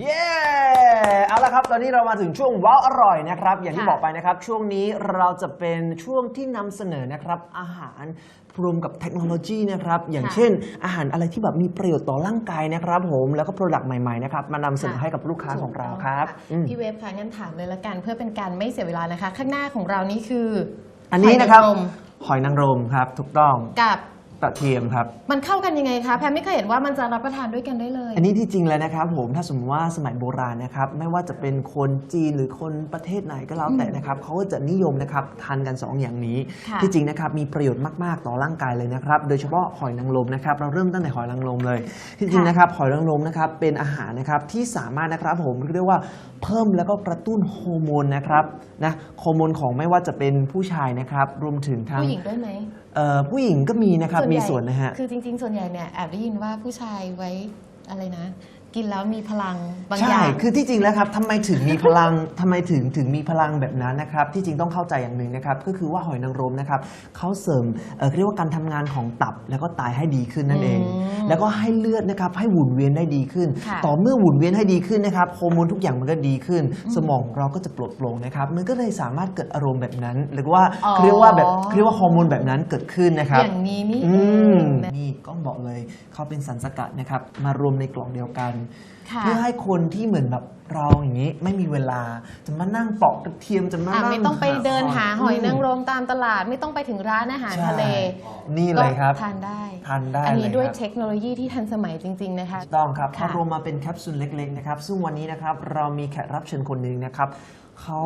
เย้เอาละครับ ตอนนี้เรามาถึงช่วงว้าวอร่อยนะครับ อย่างที่ค่ะบอกไปนะครับ ช่วงนี้เราจะเป็นช่วงที่นำเสนอนะครับ อาหารรวมกับเทคโนโลยีนะครับ อย่างค่ะเช่น อาหารอะไรที่แบบมีประโยชน์ต่อร่างกายนะครับ ผม แล้วก็โปรดักต์ใหม่ๆนะครับ มานำเสนอค่ะ ให้กับลูกค้าของเราครับถูกต้องอืม พี่เวฟค่ะงั้นถามเลยละกันเพื่อเป็นการไม่เสียเวลานะคะ ข้างหน้าของเรานี่คืออันนี้นะครับหอยนางรมหอยนางรมครับ ถูกต้อง กับ กระเทียมครับ มันเข้ากันยังไงคะแพมไม่เคยเห็นว่ามันจะรับประทานด้วยกันได้เลย อันนี้ที่จริงแล้วนะครับผมถ้าสมมติว่าสมัยโบราณนะครับไม่ว่าจะเป็นคนจีนหรือคนประเทศไหนก็แล้วแต่นะครับเขาก็จะนิยมนะครับทานกัน 2 อย่างนี้ ค่ะที่จริงนะครับมีประโยชน์มาก ๆ ต่อร่างกายเลยนะครับโดยเฉพาะหอยนางรมนะครับเราเริ่มตั้งแต่หอยนางรมเลย ที่จริงนะครับหอยนางรมนะครับเป็นอาหารนะครับที่สามารถนะครับผมเรียกว่าเพิ่มแล้วก็กระตุ้นฮอร์โมนนะครับนะฮอร์โมนของไม่ว่าจะเป็นผู้ชายนะครับรวมถึงทั้งผู้หญิงด้วยไหมเอ่อผู้หญิงก็มีนะครับใหญ่มีส่วนนะฮะ คือจริง ๆ ส่วนใหญ่เนี่ยแอบได้ยินว่าผู้ชายไว้อะไรนะ กินแล้วมีพลังบางอใช่ ย่าง คือที่จริงแล้วครับทำไมถึงมีพลัง ทำไมถึงถึงมีพลังแบบนั้นนะครับ ที่จริงต้องเข้าใจอย่างหนึ่งนะครับ ก็คือว่าหอยนางรมนะครับเขาเสริมเอ่อเรียกว่าการทำงานของตับแล้วก็ไตให้ดีขึ้นนั่นเอง อืมแล้วก็ให้เลือดนะครับให้หมุนเวียนได้ดีขึ้น ค่ะ ต่อเมื่อหมุนเวียนให้ดีขึ้นนะครับฮอร์โมนทุกอย่างมันก็ดีขึ้น สมองของเราก็จะปลดโปร่งนะครับ มันก็เลยสามารถเกิดอารมณ์แบบนั้น หรือว่าอ๋อเรียกว่าแบบเรียกว่าฮอร์โมนแบบนั้นเกิดขึ้นนะครับ อย่างนี้นี่อืเอมงนะ นี่ก็บอกเลยเขาเป็นสารสกัดนะครับ มารวมในกล่องเดียวกันค่ะเพื่อให้คนที่เหมือนแบบเราอย่างนี้ไม่มีเวลาจะมานั่งปอกกระเทียมจะมาอะนั่งไม่ต้องไปเดินหาหอยนางรมมตามตลาด ไม่ต้องไปถึงร้านอาหารใช่ทะเลนี่เลยครับ ก็ทานได้ทานได้อันนี้เลยด้วยครับ เทคโนโลยีที่ทันสมัยจริง ๆ นะคะ ถูกต้องครับค่ะ เขารวมมาเป็นแคปซูลเล็ก ๆ นะครับ ซึ่งวันนี้นะครับเรามีแขกรับเชิญคนหนึ่งนะครับเขา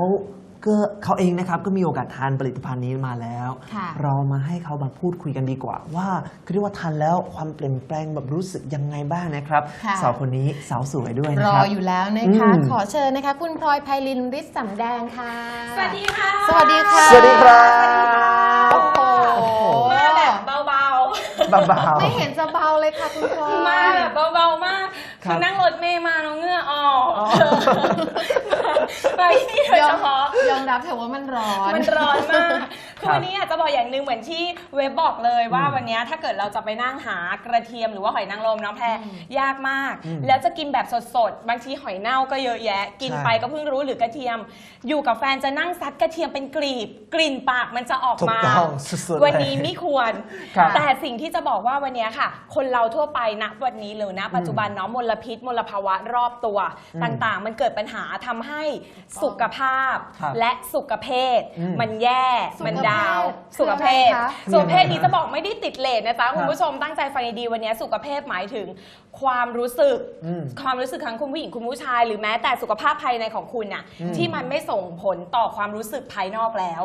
ก็เขาเองนะครับก็มีโอกาสทานผลิตภัณฑ์นี้มาแล้ว ค่ะเรามาให้เขามาพูดคุยกันดีกว่า ว่าคือเรียกว่าทานแล้วความเปลี่ยนแปลงแบบรู้สึกยังไงบ้างนะครับค่ะ สาวคนนี้สาวสวยด้วยนะรคอรับ อยู่แล้วนะคะ อืม ขอเชิญนะคะ คุณพลอยไพลินฤทธิ์สำแดงค่ะ สวัสดีค่ะ สวัสดีค่ะสวัสดีครับ โอ้โหมาแบบเบาเบาไม่เห็นจะเบาเลยค่ะคุณพลอย ๆ มาแบบเบาๆมาก ครัคืบอนั่งรถเมย์มาน้องเหงื่อออกอ๋อ มาที่นี่โดยยอเฉมพาะ ยอมรับเถอะว่ามันร้อน มันร้อนมาก คือครับวันนี้อยากจะบอกอย่างหนึ่งเหมือนที่เว็บบอกเลยว่าอืมวันนี้ถ้าเกิดเราจะไปนั่งหากระเทียมหรือว่าหอยนางรมน้องแพรอืม ยากมาก อืมแล้วจะกินแบบสดๆ บางทีหอยเน่าก็เยอะแยะ กินใช่ไปก็เพิ่งรู้หรือกระเทียม อยู่กับแฟนจะนั่งซัดกระเทียมเป็นกลีบ กลิ่นปากมันจะออกถูกมาต้องสุดๆวันเลยนี้ไม่ควร ครับ แต่สิ่งที่จะบอกว่าวันนี้ค่ะ คนเราทั่วไปณวันนี้เลยนะปัจจุบันเนาะมลพิษมลภาวะรอบตัวอืมต่างๆ มันเกิดปัญหาทำให้สุขภาพครับและสุขเพศอืมมันแย่สุขมันดาวเพศสุขเพศคืออะไรคะ สุขเพศนี้จะบอกไม่ได้ติดเลทนะจ๊ะครับคุณผู้ชมตั้งใจฟังดีๆวันนี้สุขภาพหมายถึง ความรู้สึก อืมความรู้สึกทั้งคุณผู้หญิงคุณผู้ชาย หรือแม้แต่สุขภาพภายในของคุณน่ะอืม ที่มันไม่ส่งผลต่อความรู้สึกภายนอกแล้ว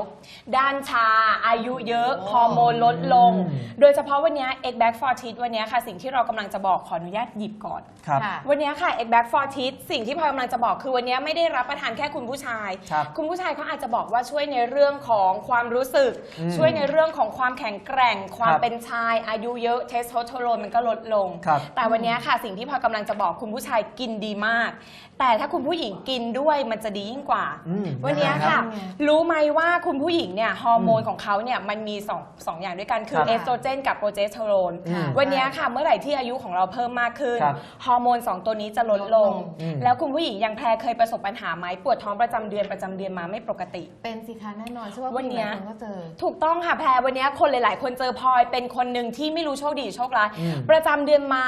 ด้านชาอายุเยอะโอ้ฮอร์โมนลดลงอืมโดยเฉพาะวันนี้ egg back for teeth วันนี้ค่ะ สิ่งที่เรากำลังจะบอกขออนุญาตหยิบก่อน ครับ ค่ะ วันนี้ค่ะ egg back for teeth สิ่งที่พลอยกำลังจะบอกคือวันนี้ไม่ได้รับประทานแค่คุณผู้ชาย ครับคุณผู้ชายเขาอาจจะบอกว่าช่วยในเรื่องของความรู้สึก อืมช่วยในเรื่องของความแข็งแกร่ง ความครับเป็นชายอายุเยอะเทสโทสเตอโรนมันก็ลดลง ครับแต่วันนี้ค่ะสิ่งที่พลอยกำลังจะบอกคุณผู้ชายกินดีมาก แต่ถ้าคุณผู้หญิงกินด้วยมันจะดียิ่งกว่า อืมวันนี้ยังไงครัค่ะ บ รู้ไหมว่าคุณผู้หญิงเนี่ยฮอร์โมนของเขาเนี่ยมันมีสองสองอย่างด้วยกันคือครับเอสโตรเจนกับโปรเจสเตอโรนอืมวันนี้ค่ะเมื่อไหร่ที่อายุของเราเพิ่มมากขึ้น ครับฮอร์โมน 2 ตัวนี้จะลดลงอืมแล้วคุณผู้หญิงยังแพรเคยประสบปัญหาไหมปวดท้องประจำเดือนประจำเดือนมาไม่ปกติ เป็นสิคะแน่นอนเชื่อว่าวันเนี้ยผู้หญิงหลายคนก็เจอ ถูกต้องค่ะแพรวันนี้คนหลาย ๆ คนเจอพลอยเป็นคนหนึ่งที่ไม่รู้โชคดีโชคร้ายอืมประจำเดือนมา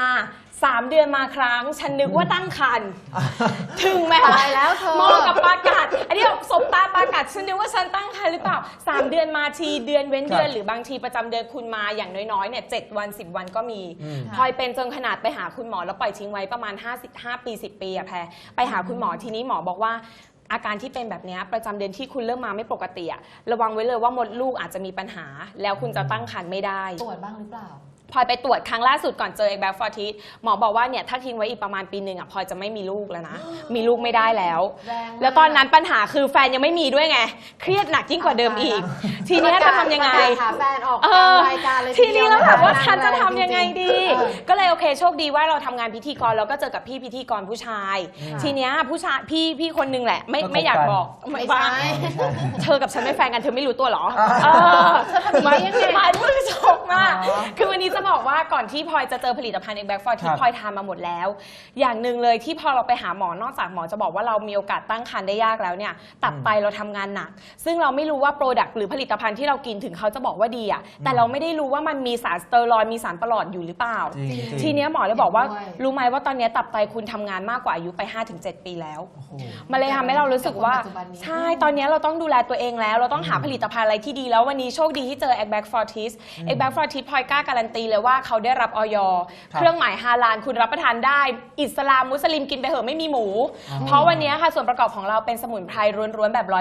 3เดือนมาครั้ง ฉันนึกว่าตั้งครรภ์ถึงไหมคะตายแล้วเธอ มองกับปลากัดอันนี้แบบสบตาปลากัดฉันนึกว่าฉันตั้งครรภ์หรือเปล่า3เดือนมาทีเดือนเว้นเดือน ครับหรือบางทีประจำเดือนคุณมาอย่างน้อยๆเนี่ยเจ็ดวัน10วันก็มีอืม พลอยเป็นจนขนาดไปหาคุณหมอแล้วปล่อยทิ้งไว้ประมาณ55ปี10ปีอะแพรไปหาคุณหมอทีนี้หมอบอกว่า อาการที่เป็นแบบเนี้ยประจำเดือนที่คุณเริ่มมาไม่ปกติอะระวังไว้เลยว่ามดลูกอาจจะมีปัญหา แล้วคุณจะตั้งครรภ์ไม่ได้ ตรวจบ้างหรือเปล่า พลอยไปตรวจครั้งล่าสุดก่อนเจอเอกแบบฟอร์ทีหมอบอกว่าเนี่ยถ้าทิ้งไว้อีกประมาณปีหนึ่งอะพลอยจะไม่มีลูกแล้วนะ มีลูกไม่ได้แล้ว แรงมากแล้วตอนนั้นปัญหาคือแฟนยังไม่มีด้วยไง เครียดหนักยิ่งกว่าเดิมอีก ทีเนี้ยจะทำยังไง ประกาศหาแฟนออกเอกลางอรายการเลยทีนี้เราถามว่าเดียฉันจะทำยังไงดี เออ ก็เลยโอเคโชคดีว่าเราทำงานพิธีกรเราก็เจอกับพี่พิธีกรผู้ชายอืมทีเนี้ยผู้ชายพี่พี่คนนึงแหละ ไม่ก็คบไม่อยากกันบอกไม่บ้าใช่ เธอกับฉันไม่แฟนกันเธอไม่รู้ตัวเหรออ่าเออเธอทำอย่างนี้ยังไง หมายมือชกมากอ๋อคือวันนี้จะบอกว่าก่อนที่พลอยจะเจอผลิตภัณฑ์เอ็กแบ็กฟอร์คที่รับพลอยทานมาหมดแล้ว อย่างหนึ่งเลยที่พอเราไปหาหมอนอกจากหมอจะบอกว่าเรามีโอกาสตั้งครรภ์ได้ยากแล้วเนี่ยตับไตเราทำงานหนัก ซึ่งเราไม่รู้ว่าโปรดักต์หรือผลิตภัณฑ์ที่เรากินถึงเขาจะบอกว่าดีอะแต่เราไม่ได้รู้ว่ามันมีสารสเตอรอยด์มีสารประหลอดอยู่หรือเปล่าจริงจริงทีเนี้ยหมอเลยบอกว่าเห็นด้วยรู้ไหมว่าตอนเนี้ยตับไตคุณทำงานมากกว่าอายุไป 5-7 ปีแล้วโอ้โหมันเลยทำให้เรารู้สึกว่าปัจจุบันนี้ใช่ตอนนี้เราต้องดูแลตัวเองแล้ว เราต้องหาผลิตภัณฑ์อะไรที่ดีแล้ววันนี้โชคดีที่เจอ a g b a c Fortis a g b a c Fortis พลอยกล้าการันตีเลยว่าเขาได้รับออยครับเครื่องหมายฮาลาลคุณรับประทานได้ อิสลามมุสลิมกินไปเหอะไม่มีหมู อ๋อเพราะวันนี้ค่ะส่วนประกอบของเราเป็นสมุนไพรล้วนๆแบบอื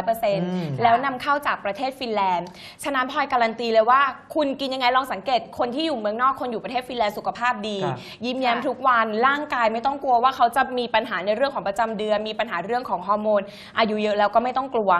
ม100%แล้วนำเข้าจากประเทศฟินแลนด์ ฉะนั้นพลอยการันตีเลยว่า คุณกินยังไงลองสังเกต คนที่อยู่เมืองนอกคนอยู่ประเทศฟินแลนด์สุขภาพดี ครับ ยิ้มแย้มทุกวันร่างกายไม่ต้องกลัวว่าเขาจะมีปัญหาในเรื่องของประจำเดือน มีปัญหาเรื่องของฮอร์โมน อายุเยอะแล้วก็ไม่ต้องกลัว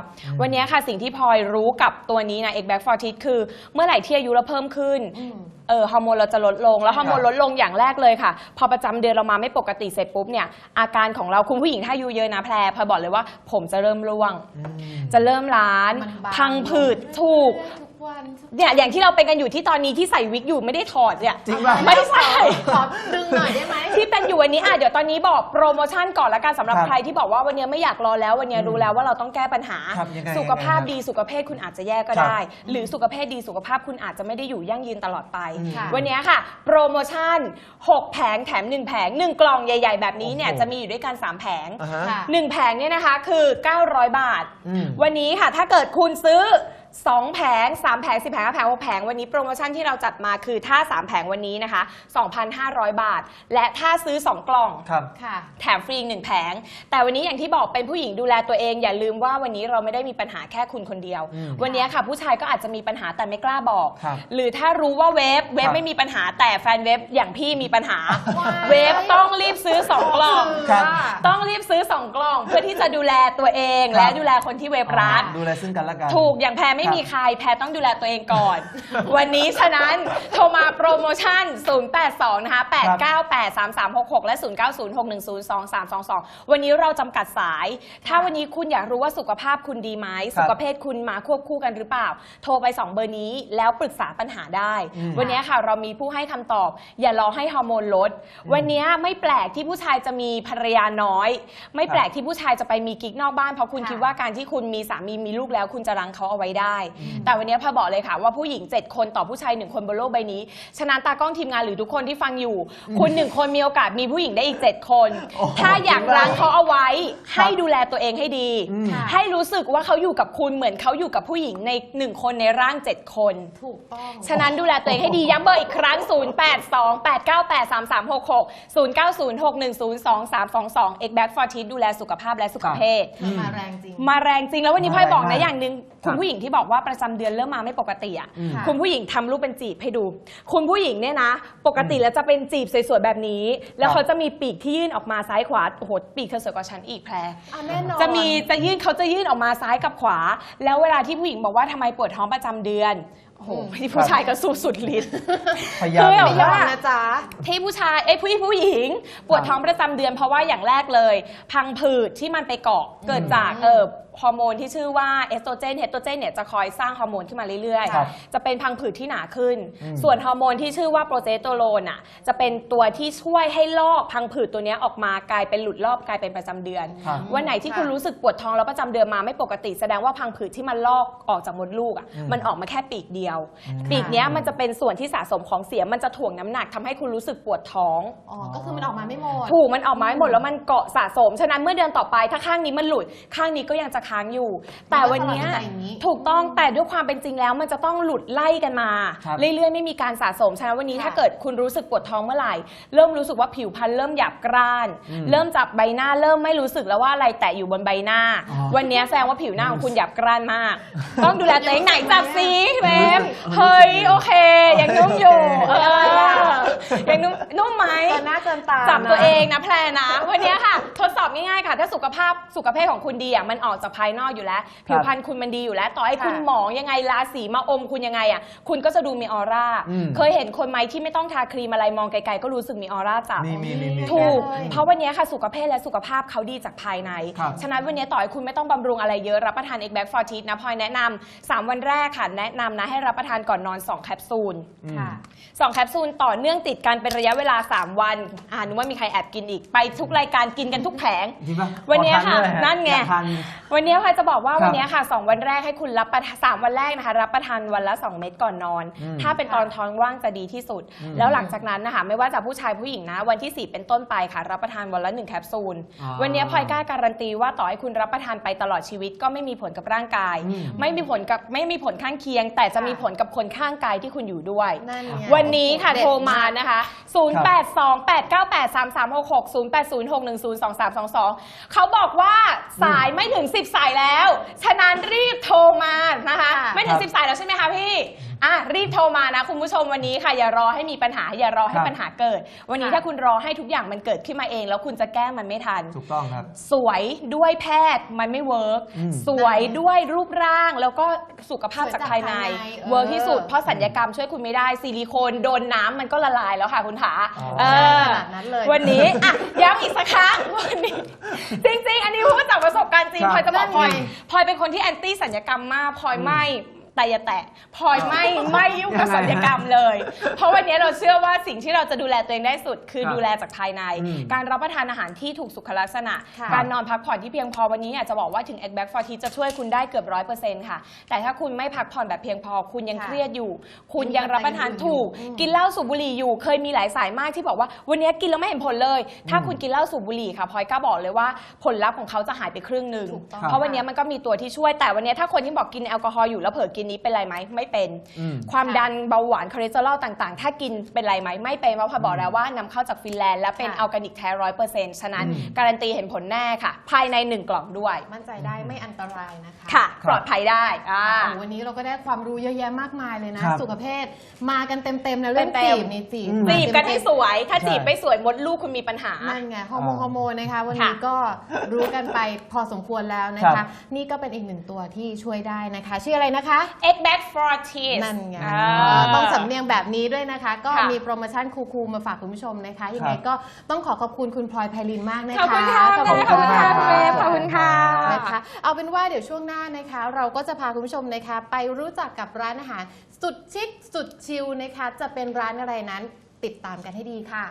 วันนี้ค่ะสิ่งที่พลอยรู้กับตัวนี้นะเอกแบ็กฟอร์ทิคือ เมื่อไหร่ที่อายุเราเพิ่มขึ้น อืม เออฮอร์โมนเราจะลดลง แล้วฮอร์โมนลดลงอย่างแรกเลยค่ะ พอประจำเดือนเรามาไม่ปกติเสร็จปุ๊บเนี่ยอาการของเราคุณผู้หญิงถ้าอายุเยอะนะแพรพลอยบอกเลยว่าผมจะเริ่มร่วงอืมจะเริ่มล้านมันบางพังผืดถูกทุก วันทุกเนี่ยอย่างที่เราเป็นกันอยู่ที่ตอนนี้ที่ใส่วิกอยู่ไม่ได้ถอดเนี่ยจริงป่ะ ไม่ใส่ ขอดึงหน่อยได้ไหม ที่เป็นอยู่วันนี้อะเดี๋ยวตอนนี้บอกโปรโมชั่นก่อนละกันสำหรับครับใครที่บอกว่าวันนี้ไม่อยากรอแล้ววันนี้รู้แล้วว่าเราต้องแก้ปัญหา ครับยังไงสุขภาพยังไงครับดีสุขภาพคุณอาจจะแย่ก็ครับได้ หรือสุขภาพดีสุขภาพคุณอาจจะไม่ได้อยู่ยั่งยืนตลอดไป อืมค่ะ วันนี้ค่ะ โปรโมชั่น 6 แผงแถม 1 แผง 1 กล่องใหญ่ ๆ แบบนี้เนี่ยโอ้โห จะมีอยู่ด้วยกัน 3 แผง อ่าฮะ ค่ะ 1 แผงเนี่ยนะคะคือ 900 บาท อืมวันนี้ค่ะถ้าเกิดคุณซื้อ 2 แผง 3 แผง 10 แผง5แผง6แผง วันนี้โปรโมชั่นที่เราจัดมาคือถ้า 3 แผงวันนี้นะคะ 2,500 บาท และถ้าซื้อ 2 กล่อง ครับ ค่ะ แถมฟรีอีกหนึ่งแผง แต่วันนี้อย่างที่บอกเป็นผู้หญิงดูแลตัวเอง อย่าลืมว่าวันนี้เราไม่ได้มีปัญหาแค่คุณคนเดียว อืมวันนี้ค่ะ ผู้ชายก็อาจจะมีปัญหาแต่ไม่กล้าบอก ครับหรือถ้ารู้ว่าเว็บเว็ครับบไม่มีปัญหาแต่แฟนเว็บอย่างพี่มีปัญหา ว้าย เว็บต้องรีบซื้อ2กล่อง ครับ ต้องรีบซื้อ2กล่องเพื่อที่จะดูแลตัวเองครับและดูแลคนที่เว็บรัก ดูแลซึ่งกันและกัน ถูกอย่างแพรไม่ครับมีใครแพรต้องดูแลตัวเองก่อน วันนี้ฉะนั้นโทรมาโปรโมชั่น 082 นะคะ 8983366 และ 0906102322 วันนี้เราจำกัดสาย ถ้าวันนี้คุณอยากรู้ว่าสุขภาพคุณดีไหมครับสุขภาพคุณมาควบคู่กันหรือเปล่า โทรไป 2 เบอร์นี้แล้วปรึกษาปัญหาได้อืมวันนี้ค่ะเรามีผู้ให้คำตอบ อย่ารอให้ฮอร์โมนลด วันนี้ไม่แปลกที่ผู้ชายจะมีภรรยาน้อย ไม่แปลกที่ผู้ชายจะไปมีกิ๊กนอกบ้านเพราะคุณค่ะคิดว่าการที่คุณมีสามีมีลูกแล้ว คุณจะรั้งเขาเอาไว้ได้แต่วันนี้พอบอกเลยค่ะว่าผู้หญิง 7 คนต่อผู้ชาย 1 คนบนโลกใบนี้ ฉะนั้นตากล้องทีมงานหรือทุกคนที่ฟังอยู่ คุณหนึ่งคนมีโอกาสมีผู้หญิงได้อีก 7 คน โอ้โหถ้าอยากรั้งเขาเอาไว้ ให้ดูแลตัวเองให้ดี อืมค่ะให้รู้สึกว่าเขาอยู่กับคุณเหมือนเขาอยู่กับผู้หญิงในหนึ่งคนในร่าง 7 คน ถูกต้อง ฉะนั้นดูแลตัวเองให้ดีย้ำเบอร์อีกครั้ง 0828983366 0906102322 x b a c k for t e ดูแลสุขภาพและสุขภาพมันมาแรงจริง มาแรงจริงแล้ววันนี้พ่อยบอกมาแรงนะมากอย่างหนึ่งครัคุบณผู้หญิงที่บอกว่าประจำเดือนเริ่มมาไม่ปกติอะอืมค่ะคุณผู้หญิงทำรูปเป็นจีบให้ดู คุณผู้หญิงเนี่ยนะ ปกติแล้วจะเป็นจีบสวยๆแบบนี้ แล้วครับเขาจะมีปีกที่ยื่นออกมาซ้ายขวาโอ้โหปีกเธอสวยกว่าฉันอีกแพร อะแน่นอน จะมีจะยื่นเขาจะยื่นออกมาซ้ายกับขวา แล้วเวลาที่ผู้หญิงบอกว่าทำไมปวดท้องประจำเดือน โอ้โหอืมที่ผู้ชายก็สู้สุดฤทธิ์ พยายามคืออแบบยู่ไม่ยว่าอมนะจ๊ะ ที่ผู้ชายเอ้ยผู้ผู้หญิง ปวดท้องประจำเดือนเพราะว่าอย่างแรกเลย พังผืดที่มันไปเกาะเกิดจากเออฮอร์โมนที่ชื่อว่าเอสโตรเจนเอสโตรเจนเนี่ยจะคอยสร้างฮอร์โมนขึ้นมาเรื่อยครับๆ จะเป็นพังผืดที่หนาขึ้น อืม ส่วนฮอร์โมนที่ชื่อว่าโปรเจสเตอโรนอะจะเป็นตัวที่ช่วยให้ลอกพังผืดตัวเนี้ยออกมากลายเป็นหลุดรอบกลายเป็นประจำเดือนครับวันไหนที่ค่ะคุณรู้สึกปวดท้องแล้วประจำเดือนมาไม่ปกติแสดงว่าพังผืดที่มันลอกออกจากมดลูกอะอืม มันออกมาแค่ปีกเดียวอืมปีกเนี้ยมันจะเป็นส่วนที่สะสมของเสียมันจะถ่วงน้ำหนักทำให้คุณรู้สึกปวดท้อง อ๋อ ก็คือมันออกมาไม่หมด ถูกมันออกมาให้หมดแล้วมันเกาะสะสม ฉะนั้นเมื่อเดือนต่อไปถ้าข้างนี้มันหลุด ข้างนี้ก็ยังจะค้างอยู่ แต่วันเนี้ยมันก็สลับกันไปอย่างนี้ ถูกต้องแต่ด้วยความเป็นจริงแล้ว มันจะต้องหลุดไล่กันมา ครับ เรื่อยๆไม่มีการสะสมฉะนั้นวันนี้ค่ะถ้าเกิดคุณรู้สึกปวดท้องเมื่อไหร่ เริ่มรู้สึกว่าผิวพรรณเริ่มหยาบกร้านอืมเริ่มจับใบหน้าเริ่มไม่รู้สึกแล้วว่าอะไรแตะอยู่บนใบหน้า อ๋อ วันเนี้ยแสดงว่าผิวหน้าของคุณหยาบกร้านมาก ต้องดูแลตัวเองไหนจับซีเวฟรู้สึกเฮ้ย โอเค ยังนุ่มอยู่เออยังนุ่มนุ่มไหม เกินหน้าเกินตาจับนะตัวเองนะแพรนะ วันนี้ค่ะ ทดสอบง่ายๆค่ะ ถ้าสุขภาพสุขภาพของคุณดีอะมันออกจากภายนอกอยู่แล้ว ผิวพรรณคุณมันดีอยู่แล้ว ต่อให้คุณค่ะหมองยังไงราศีมาอมคุณยังไงอะคุณก็จะดูมีออร่าอืมเคยเห็นคนไหมที่ไม่ต้องทาครีมอะไรมองไกลๆก็รู้สึกมีออร่าจับมีมีมีมีถูกเลยเพราะวันนี้ค่ะสุขภาพและสุขภาพเขาดีจากภายในครับฉะนั้นวันนี้ต่อให้คุณไม่ต้องบำรุงอะไรเยอะรับประทาน e g b a c for Teeth นะพลอยแนะนำสามวันแรกค่ะแนะนำนะให้รับประทานก่อนนอน 2 แคปซูลอืมค่ะสองแคปซูลต่อเนื่องติดกันเป็นระยะเวลา 3 วัน อ่านึกว่ามีใครแอบกินอีก ไปทุกรายการกินกันทุกแผง จริงปะวันเนี้ยขอทาค่ะด้วยฮนั่นไง อยากทาน วันนี้พลอยจะบอกว่าครับวันนี้ค่ะ 2 วันแรกให้คุณรับประทานสามวันแรกนะคะ รับประทานวันละ 2 เม็ดก่อนนอน อืมถ้าเป็นตอนท้องว่างจะดีที่สุด อืมแล้วหลังจากนั้นนะคะ ไม่ว่าจะผู้ชายผู้หญิงนะ วันที่ 4 เป็นต้นไปค่ะ รับประทานวันละ 1 แคปซูลอ๋อวันนี้พลอยกล้าการันตีว่าต่อให้คุณรับประทานไปตลอดชีวิต ก็ไม่มีผลกับร่างกาย อืม ไม่มีผลกับไม่มีผลข้างเคียง แต่จะมีผลกับคนข้างกายที่คุณอยู่ด้วย นั่นไง วันนี้ค่ะเด็ดโทรมาากนะคะ 0828983366 0806102322 เขาบอกว่าสายไม่ถึง 10 สายแล้ว ฉะนั้นรีบโทรมานะคะ ค่ะ ไม่ถึง ครับ 10 สายแล้วใช่ไหมคะพี่ อะรีบโทรมานะคุณผู้ชมวันนี้ค่ะ อย่ารอให้มีปัญหา อย่ารอให้ครับ ปัญหาเกิด วันนี้ค่ะถ้าคุณรอให้ทุกอย่างมันเกิดขึ้นมาเอง แล้วคุณจะแก้มันไม่ทัน ถูกต้องครับ สวยด้วยแพทย์มันไม่เวิร์กอืมสวยด้วยรูปร่างแล้วก็สุขภาพสวยจากจากภายในภายในเออเวิร์กที่สุดเพราะสัญญกรรมช่วยคุณไม่ได้ซิลิโคนโดนน้ำมันก็ละลายแล้วค่ะคุณขาอ๋อเออขนาดนั้นเลยวันนี้อะย้ำอีกสักครั้งวันนี้จริงๆ อันนี้พูดจากประสบการณ์จริงครับพลอยจะบอกนั่นพลอยไงพลอยเป็นคนที่แอนตี้สัญญกรรมมากพลอยไม่ แต่อย่าแตะพลอยไม่ไม่ยุ่งกับยังไงสัญญกรรมเลย เพราะวันนี้เราเชื่อว่าสิ่งที่เราจะดูแลตัวเองได้สุด คือครับดูแลจากภายใน อืมการรับประทานอาหารที่ถูกสุขลักษณะ ค่ะการนอนพักผ่อนที่เพียงพอวันนี้อยากจะบอกว่าถึง e g b a c for Tea จะช่วยคุณได้เกือบร้อยเปอร์เซ็นต์ค่ะ แต่ถ้าคุณไม่พักผ่อนแบบเพียงพอ คุณยังค่ะเครียดอยู่ คุณยังรับประทานยังถูก อืม กินเหล้าสูบบุหรี่อยู่ เคยมีหลายสายมากที่บอกว่า วันนี้กินแล้วไม่เห็นผลเลย ถ้าคุณกินเหล้าสูบบุหรี่ค่ะพลอยกล้าบอกเลยว่าผลลัพธ์ของเขาจะหายไปครึ่งหนึ่ง ถูกต้อง เพราะวันนี้มันก็มีตัวที่ช่วยแต่วันนี้ถ้าคนที่บอกกินแอลกอฮอล์อยู่แล้วเผลอกินนี้เป็นไรไหมไม่เป็น อืม ความค่ะดันเบาหวานคอเลสเตอรอลต่างๆ ถ้ากินเป็นไรไหมไม่เป็นเพราะพลอยบอกแล้วว่านำเข้าจากฟินแลนด์และเป็นค่ะ ออร์แกนิกแท้ร้อยเปอร์เซ็นต์ฉะนั้นอืม การันตีเห็นผลแน่ค่ะ ภายใน1กล่องด้วยมั่นใจได้ไม่อันตรายนะคะค่ะ ครับ ปลอดภัยได้อ่า โอ้โหวันนี้เราก็ได้ความรู้เยอะแยะมากมายเลยนะ ครับสุขภาพมากันเต็มๆนะเรื่องเต็จีม บนี่จีบอืมมาจีบกันเต็ให้มๆสวย ถ้าใช่ จีบไม่สวยมดลูกคุณมีปัญหา นั่นไงฮอร์โมนอ่าฮอร์โมนนะคะ วันนี้ค่ะ ก็รู้กันไปพอสมควรแล้วนะครัคะ บ นี่ก็เป็นอีกหนึ่งตัวที่ช่วยได้นะคะ ชื่ออะไรนะคะ egg bag for teeth นั่นไงอ่าเออต้องสำเนียงแบบนี้ด้วยนะคะ ก็ค่ะมีโปรโมชั่นคูลๆมาฝากคุณผู้ชมนะคะ ยังไงครับก็ต้องขอขอบคุณคุณพลอยไพลินมากนะคะขอบคุณค่ะขอบแม่คุณขอบคุณค่ะค่ะแม่ขอบคุณค่ะ นะคะเอาเป็นว่าเดี๋ยวช่วงหน้านะคะ เราก็จะพาคุณผู้ชมนะคะ ไปรู้จักกับร้านอาหาร สุดชิคสุดชิลนะคะ จะเป็นร้านอะไรนั้นติดตามกันให้ดีค่ะ